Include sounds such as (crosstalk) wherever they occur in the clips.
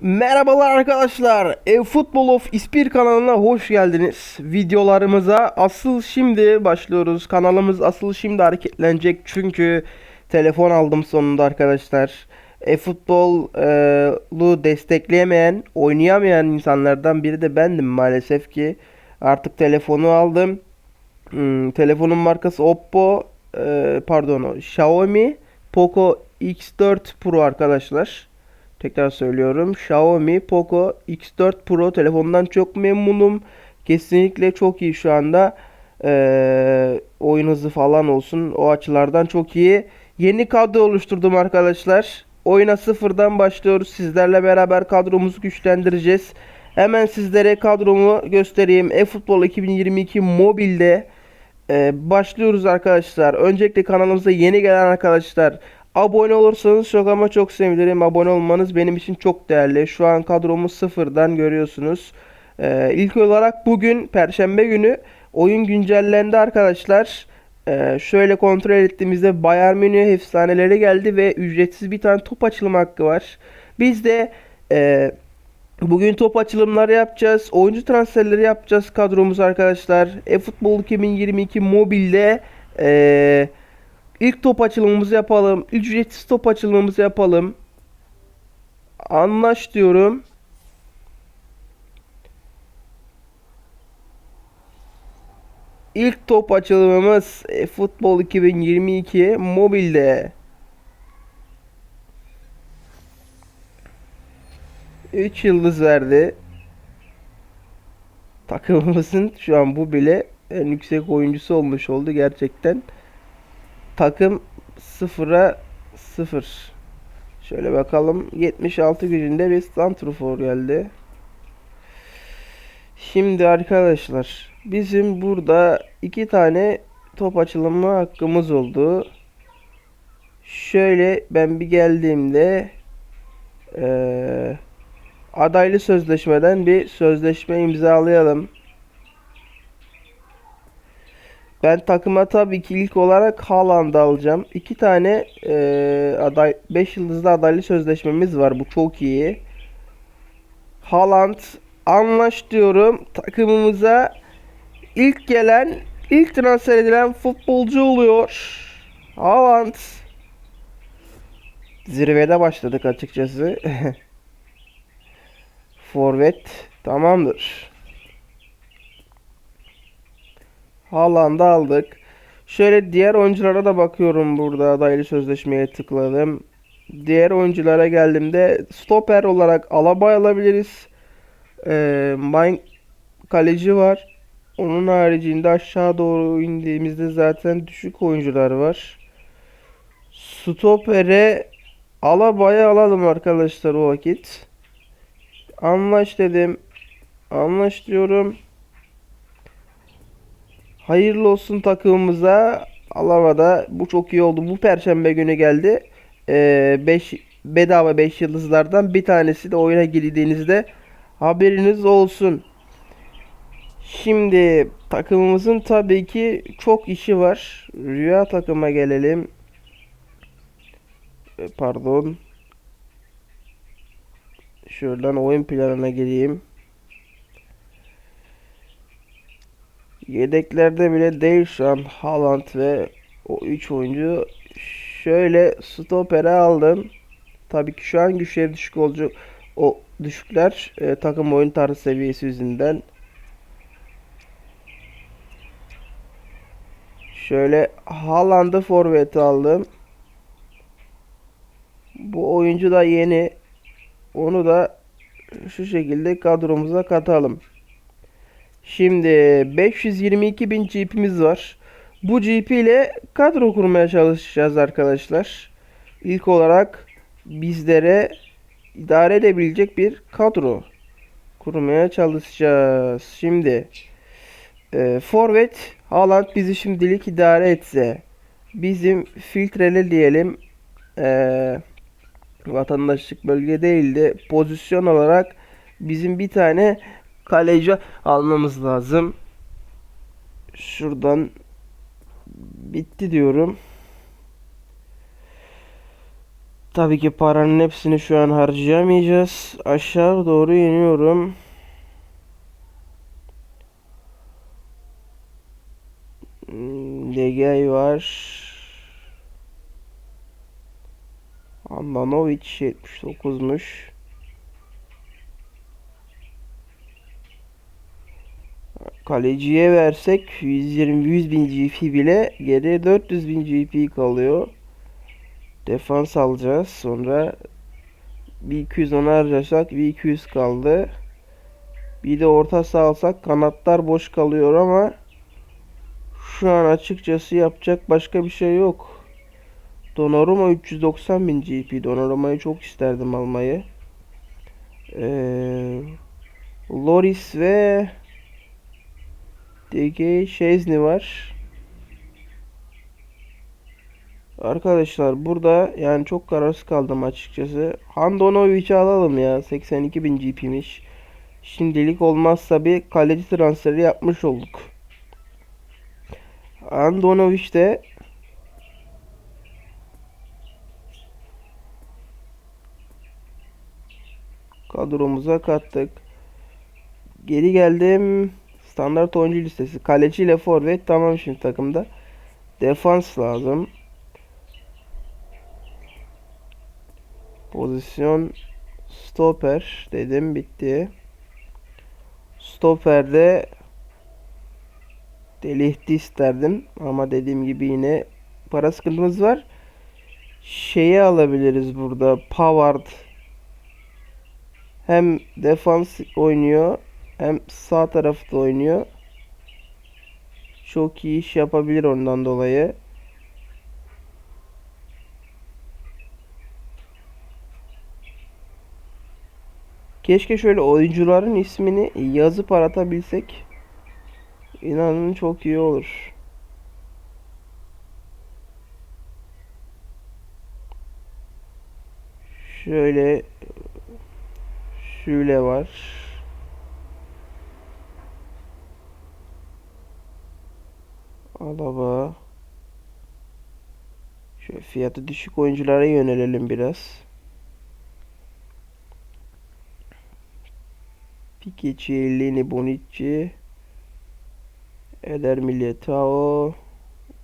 Merhabalar arkadaşlar. E Football of İspir kanalına hoş geldiniz. Videolarımıza asıl şimdi başlıyoruz. Kanalımız asıl şimdi hareketlenecek çünkü telefon aldım sonunda arkadaşlar. E futbolu destekleyemeyen, oynayamayan insanlardan biri de bendim maalesef ki. Artık telefonu aldım. Hmm, telefonun markası Oppo, e, pardon Xiaomi Poco X4 Pro arkadaşlar. Tekrar söylüyorum. Xiaomi Poco X4 Pro telefondan çok memnunum. Kesinlikle çok iyi şu anda. Ee, oyun hızı falan olsun. O açılardan çok iyi. Yeni kadro oluşturdum arkadaşlar. Oyuna sıfırdan başlıyoruz. Sizlerle beraber kadromuzu güçlendireceğiz. Hemen sizlere kadromu göstereyim. eFootball 2022 mobilde ee, başlıyoruz arkadaşlar. Öncelikle kanalımıza yeni gelen arkadaşlar abone olursanız çok ama çok sevinirim. Abone olmanız benim için çok değerli. Şu an kadromu sıfırdan görüyorsunuz. Ee, ilk olarak bugün Perşembe günü oyun güncellendi arkadaşlar. Ee, şöyle kontrol ettiğimizde Bayern Münih efsaneleri geldi ve ücretsiz bir tane top açılma hakkı var. Biz de e, Bugün top açılımları yapacağız. Oyuncu transferleri yapacağız kadromuz arkadaşlar. eFootball 2022 mobilde eee, ilk top açılımımızı yapalım. Ücretsiz top açılımımızı yapalım. Anlaş diyorum. İlk top açılımımız eFootball 2022 mobilde. 3 yıldız verdi. Takımımızın şu an bu bile en yüksek oyuncusu olmuş oldu gerçekten. Takım 0'a 0. Şöyle bakalım. 76 gücünde bir Santrfor geldi. Şimdi arkadaşlar bizim burada iki tane top açılımı hakkımız oldu. Şöyle ben bir geldiğimde eee adaylı sözleşmeden bir sözleşme imzalayalım. Ben takıma tabii ki ilk olarak Haaland'ı alacağım. İki tane e, aday 5 yıldızlı adaylı sözleşmemiz var. Bu çok iyi. Haaland anlaş diyorum. Takımımıza ilk gelen, ilk transfer edilen futbolcu oluyor. Haaland. Zirvede başladık açıkçası. (laughs) Forvet tamamdır. Haaland'ı aldık. Şöyle diğer oyunculara da bakıyorum burada adaylı sözleşmeye tıkladım. Diğer oyunculara geldiğimde stoper olarak Alaba alabiliriz. Ee, Mine kaleci var. Onun haricinde aşağı doğru indiğimizde zaten düşük oyuncular var. Stopere Alaba'yı alalım arkadaşlar o vakit. Anlaş dedim. Anlaş diyorum. Hayırlı olsun takımımıza. Alava'da bu çok iyi oldu. Bu perşembe günü geldi. 5 ee, bedava 5 yıldızlardan bir tanesi de oyuna girdiğinizde haberiniz olsun. Şimdi takımımızın tabii ki çok işi var. Rüya takıma gelelim. Ee, pardon. Şuradan oyun planına gireyim. Yedeklerde bile değil şu an Haaland ve o 3 oyuncu. Şöyle stopere aldım. Tabii ki şu an güçleri düşük olacak. O düşükler e, takım oyun tarzı seviyesi yüzünden. Şöyle Haaland'ı forvet aldım. Bu oyuncu da yeni. Onu da şu şekilde kadromuza katalım. Şimdi 522 bin GP'miz var. Bu GP ile kadro kurmaya çalışacağız arkadaşlar. İlk olarak bizlere idare edebilecek bir kadro kurmaya çalışacağız. Şimdi e, forvet Haaland bizi şimdilik idare etse bizim filtreli diyelim eee vatandaşlık bölge değildi. Pozisyon olarak bizim bir tane kaleci almamız lazım. Şuradan bitti diyorum. Tabii ki paranın hepsini şu an harcayamayacağız. Aşağı doğru iniyorum. Hmm, Degay var. Andanovic 79'muş. Kaleciye versek 120 100 bin GP bile geriye 400 bin GP kalıyor. Defans alacağız. Sonra bir 200 ona harcasak bir 200 kaldı. Bir de orta saha kanatlar boş kalıyor ama şu an açıkçası yapacak başka bir şey yok. Donnarumma 390 bin GP. Donnarumma'yı çok isterdim almayı. Ee, Loris ve DG Şezni var. Arkadaşlar burada yani çok kararsız kaldım açıkçası. Handonovic'i alalım ya. 82 bin GP'miş. Şimdilik olmazsa bir kaleci transferi yapmış olduk. Andonovic de kadromuza kattık. Geri geldim. Standart oyuncu listesi. Kaleci ile forvet tamam şimdi takımda. Defans lazım. Pozisyon stoper dedim bitti. Stoperde Delihti isterdim ama dediğim gibi yine para sıkıntımız var. Şeyi alabiliriz burada. Pavard hem defans oynuyor hem sağ tarafta oynuyor. Çok iyi iş yapabilir ondan dolayı. Keşke şöyle oyuncuların ismini yazıp aratabilsek. İnanın çok iyi olur. Şöyle şöyle var. Alaba. Şöyle fiyatı düşük oyunculara yönelelim biraz. Piquet, Bonucci, Eder Militao,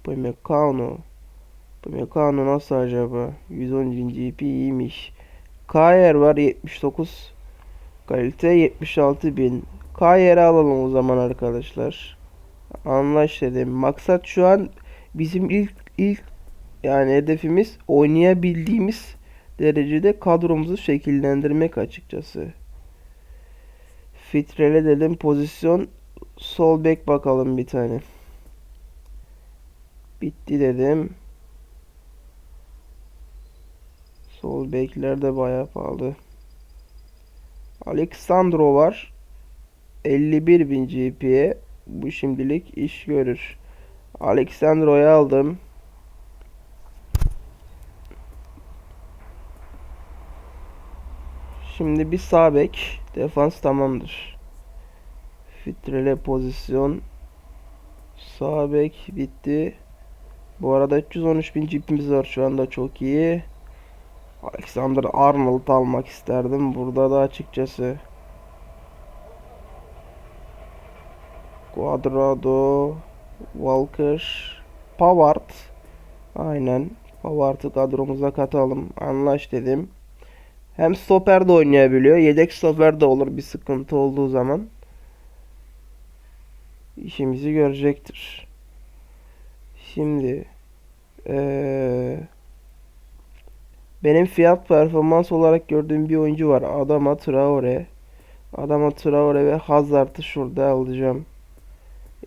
Upamecano. Upamecano nasıl acaba? 110 GP iyiymiş. Kayer var 79 kalite 76 bin. Kayer'i alalım o zaman arkadaşlar. Anlaş dedim. Maksat şu an bizim ilk ilk yani hedefimiz oynayabildiğimiz derecede kadromuzu şekillendirmek açıkçası. Fitrele dedim pozisyon sol bek bakalım bir tane. Bitti dedim. Sol bekler de bayağı pahalı. Alexandro var. 51 bin GP'ye bu şimdilik iş görür. Alexandro'yu aldım. Şimdi bir sağ bek. Defans tamamdır. Fitrele pozisyon. Sağ bek bitti. Bu arada 313 bin cipimiz var şu anda çok iyi. Alexander Arnold almak isterdim. Burada da açıkçası. Cuadrado, Walker, Pavard. Aynen. Pavard'ı kadromuza katalım. Anlaş dedim. Hem stoper de oynayabiliyor. Yedek stoper de olur bir sıkıntı olduğu zaman. işimizi görecektir. Şimdi ee, benim fiyat performans olarak gördüğüm bir oyuncu var. Adama Traore. Adama Traore ve Hazard'ı şurada alacağım.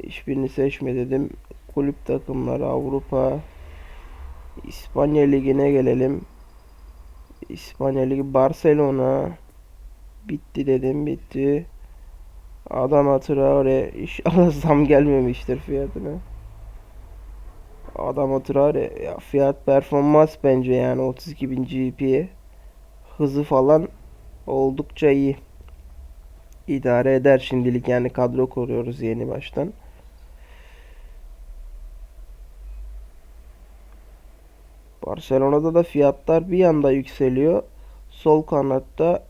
Hiçbirini seçme dedim. Kulüp takımları Avrupa İspanya Ligi'ne gelelim. İspanya Ligi Barcelona bitti dedim bitti. Adam Traore inşallah (laughs) zam gelmemiştir fiyatına. Adam Traore ya fiyat performans bence yani 32.000 GP hızı falan oldukça iyi. İdare eder şimdilik yani kadro kuruyoruz yeni baştan. Barcelona'da da fiyatlar bir anda yükseliyor. Sol kanatta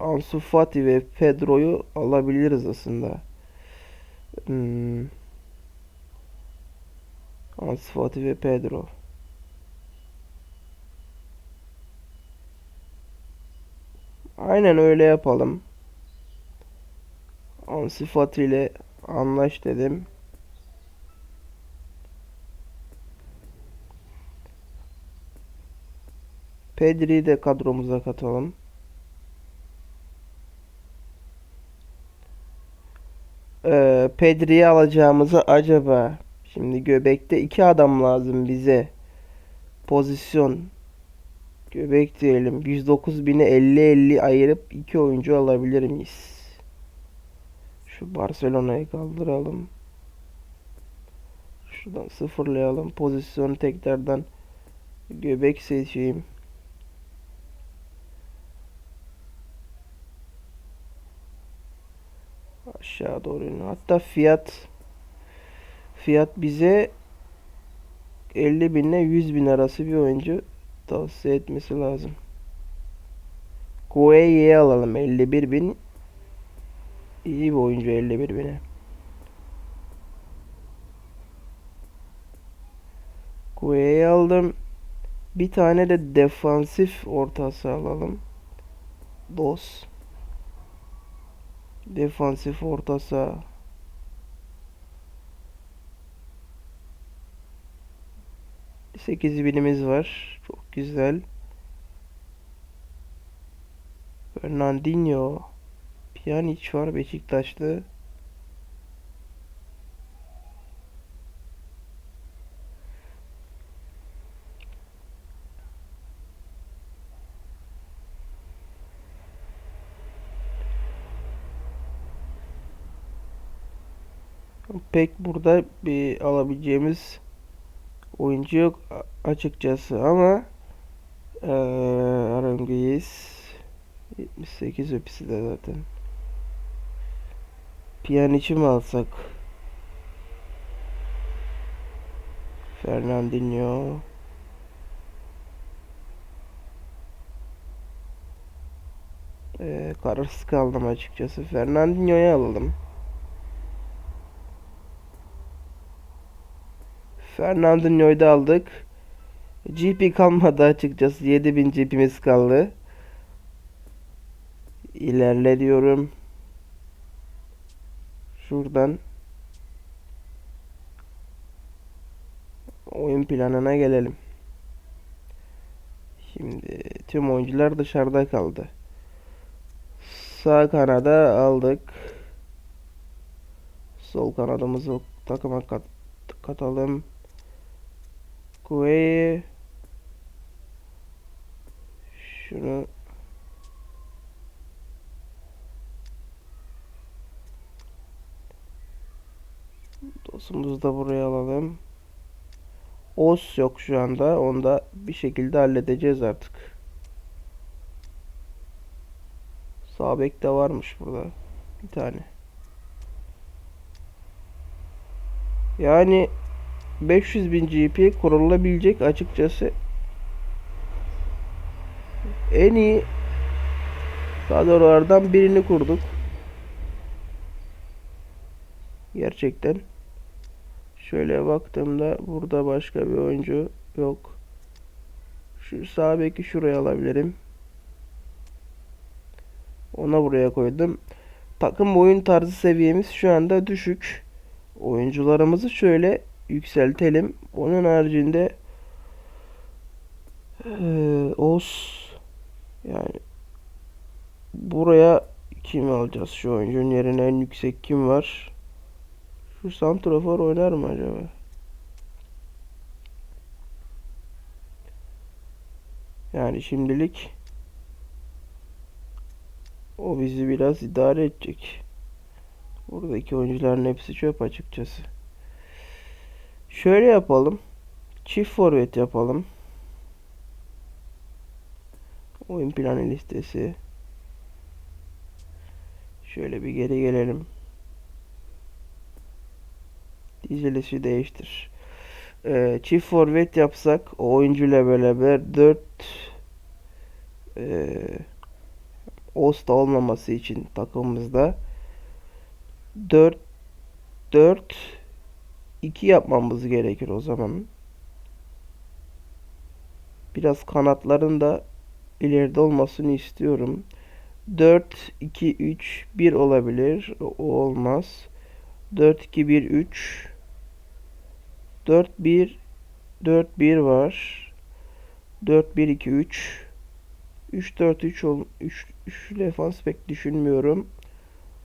Ansu Fati ve Pedro'yu alabiliriz aslında. Hmm. Ansu Fati ve Pedro. Aynen öyle yapalım. Ansu Fati ile anlaş dedim. Pedri'yi de kadromuza katalım. Ee, Pedri'yi alacağımızı acaba şimdi göbekte iki adam lazım bize. Pozisyon göbek diyelim. 109 bini 50-50 ayırıp iki oyuncu alabilir miyiz? Şu Barcelona'yı kaldıralım. Şuradan sıfırlayalım. Pozisyonu tekrardan göbek seçeyim. Aşağı doğru iniyor. Hatta fiyat fiyat bize 50 bin ile 100 bin arası bir oyuncu tavsiye etmesi lazım. Gueye'yi alalım 51 bin. İyi bir oyuncu 51 bine. Gueye'yi aldım. Bir tane de defansif ortası alalım. Dos. Defansif orta saha. Sekiz binimiz var. Çok güzel. Fernandinho. Pjanic var Beşiktaşlı. Pek burada bir alabileceğimiz oyuncu yok açıkçası ama eee Aranguiz 78 öpüsü de zaten. Pjanic'i mi alsak? Fernandinho. Eee kararsız kaldım açıkçası. Fernandinho'yu alalım. Fernandinho'yu da aldık. GP kalmadı açıkçası. 7000 GP'miz kaldı. İlerle diyorum. Şuradan oyun planına gelelim. Şimdi tüm oyuncular dışarıda kaldı. Sağ kanada aldık. Sol kanadımızı takıma kat katalım. Gueye şunu Dostumuzu da buraya alalım. Os yok şu anda. Onu da bir şekilde halledeceğiz artık. Sağ bek de varmış burada. Bir tane. Yani 500 bin GP kurulabilecek açıkçası en iyi kadrolardan birini kurduk. Gerçekten. Şöyle baktığımda burada başka bir oyuncu yok. Şu sağ beki şuraya alabilirim. Ona buraya koydum. Takım oyun tarzı seviyemiz şu anda düşük. Oyuncularımızı şöyle yükseltelim. Onun haricinde ee, Os yani buraya kim alacağız şu oyuncunun yerine en yüksek kim var? Şu santrafor oynar mı acaba? Yani şimdilik o bizi biraz idare edecek. Buradaki oyuncuların hepsi çöp açıkçası. Şöyle yapalım. Çift forvet yapalım. Oyun planı listesi. Şöyle bir geri gelelim. Dizilişi değiştir. e, çift forvet yapsak o oyuncuyla beraber 4 e, Osta olmaması için takımımızda 4 4 2 yapmamız gerekir o zaman. Biraz kanatların da ileride olmasını istiyorum. 4 2 3 1 olabilir. O olmaz. 4 2 1 3 4 1 4 1 var. 4 1 2 3 3 4 3 ol 3 3 defans pek düşünmüyorum.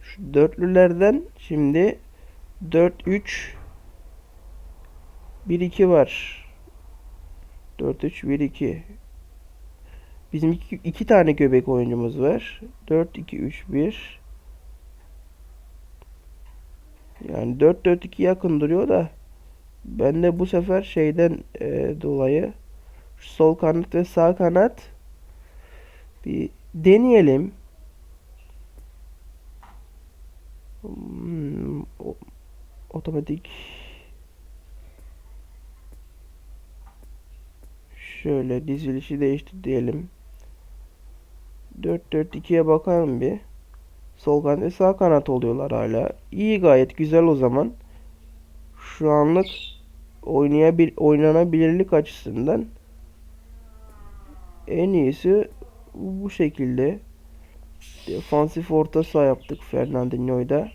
Şu dörtlülerden şimdi 4 3 1 2 var. 4 3 1 2 Bizim iki, iki tane göbek oyuncumuz var. 4 2 3 1 Yani 4 4 2 yakın duruyor da ben de bu sefer şeyden e, dolayı sol kanat ve sağ kanat bir deneyelim. Hmm, otomatik şöyle dizilişi değiştir diyelim. 4-4-2'ye bakalım bir. Sol kanat ve sağ kanat oluyorlar hala. İyi gayet güzel o zaman. Şu anlık oynayabil oynanabilirlik açısından en iyisi bu şekilde. Defansif orta saha yaptık Fernandinho'yu da.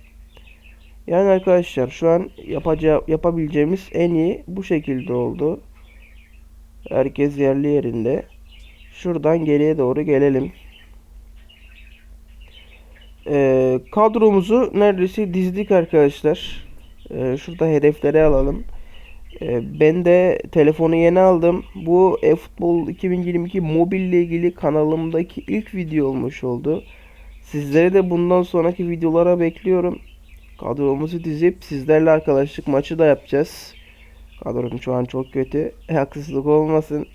Yani arkadaşlar şu an yapacağı, yapabileceğimiz en iyi bu şekilde oldu. Herkes yerli yerinde. Şuradan geriye doğru gelelim. Ee, kadromuzu neredeyse dizdik arkadaşlar. Ee, şurada hedefleri alalım. Ee, ben de telefonu yeni aldım. Bu eFootball 2022 mobil ile ilgili kanalımdaki ilk video olmuş oldu. Sizleri de bundan sonraki videolara bekliyorum. Kadromuzu dizip sizlerle arkadaşlık maçı da yapacağız. Kadrom şu an çok kötü. Haksızlık olmasın.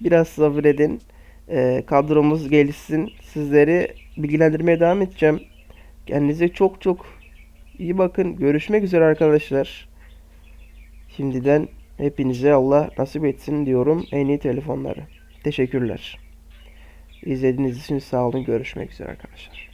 Biraz sabredin. Ee, kadromuz gelişsin. Sizleri bilgilendirmeye devam edeceğim. Kendinize çok çok iyi bakın. Görüşmek üzere arkadaşlar. Şimdiden hepinize Allah nasip etsin diyorum en iyi telefonları. Teşekkürler. İzlediğiniz için sağ olun. Görüşmek üzere arkadaşlar.